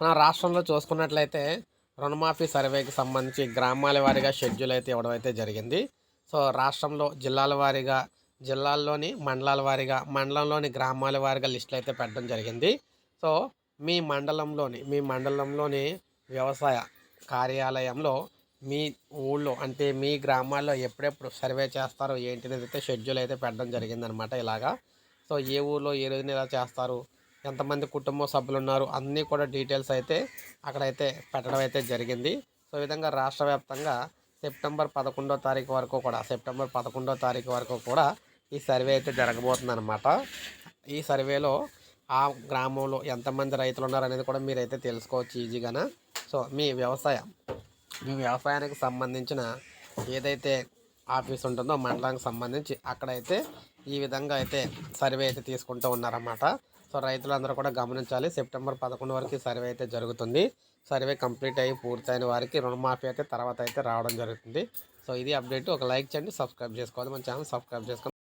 మన రాష్ట్రంలో చూసుకున్నట్లయితే రుణమాఫీ సర్వేకి సంబంధించి గ్రామాల వారీగా షెడ్యూల్ అయితే ఇవ్వడం అయితే జరిగింది. సో రాష్ట్రంలో జిల్లాల వారీగా జిల్లాల్లోని మండలాల వారీగా మండలంలోని గ్రామాల వారీగా లిస్టులు అయితే పెట్టడం జరిగింది. సో మీ మండలంలోని మీ మండలంలోని వ్యవసాయ కార్యాలయంలో మీ ఊళ్ళో అంటే మీ గ్రామాల్లో ఎప్పుడెప్పుడు సర్వే చేస్తారో ఏంటి అయితే షెడ్యూల్ అయితే పెట్టడం జరిగిందనమాట ఇలాగా. సో ఏ ఊళ్ళో ఏ రోజున ఇలా చేస్తారు? ఎంతమంది కుటుంబ సభ్యులు ఉన్నారు అన్నీ కూడా డీటెయిల్స్ అయితే అక్కడైతే పెట్టడం అయితే జరిగింది. సో విధంగా రాష్ట్ర వ్యాప్తంగా సెప్టెంబర్ పదకొండో తారీఖు వరకు కూడా సెప్టెంబర్ పదకొండో తారీఖు వరకు కూడా ఈ సర్వే అయితే జరగబోతుందన్నమాట. ఈ సర్వేలో ఆ గ్రామంలో ఎంతమంది రైతులు ఉన్నారు అనేది కూడా మీరైతే తెలుసుకోవచ్చు ఈజీగాన? సో మీ వ్యవసాయం మీ వ్యవసాయానికి సంబంధించిన ఏదైతే ఆఫీస్ ఉంటుందో మండలానికి సంబంధించి అక్కడైతే ఈ విధంగా అయితే సర్వే అయితే తీసుకుంటూ ఉన్నారన్నమాట. సో రైతులందరూ కూడా గమనించాలి. సెప్టెంబర్ పదకొండు వరకు సర్వే అయితే జరుగుతుంది. సర్వే కంప్లీట్ అయ్యి పూర్తయిన వారికి రుణమాఫీ అయితే తర్వాత అయితే రావడం జరుగుతుంది. సో ఇది అప్డేట్. ఒక లైక్ చేయండి సబ్స్క్రైబ్ చేసుకోవాలి. మన ఛానల్ సబ్స్క్రైబ్ చేసుకోండి.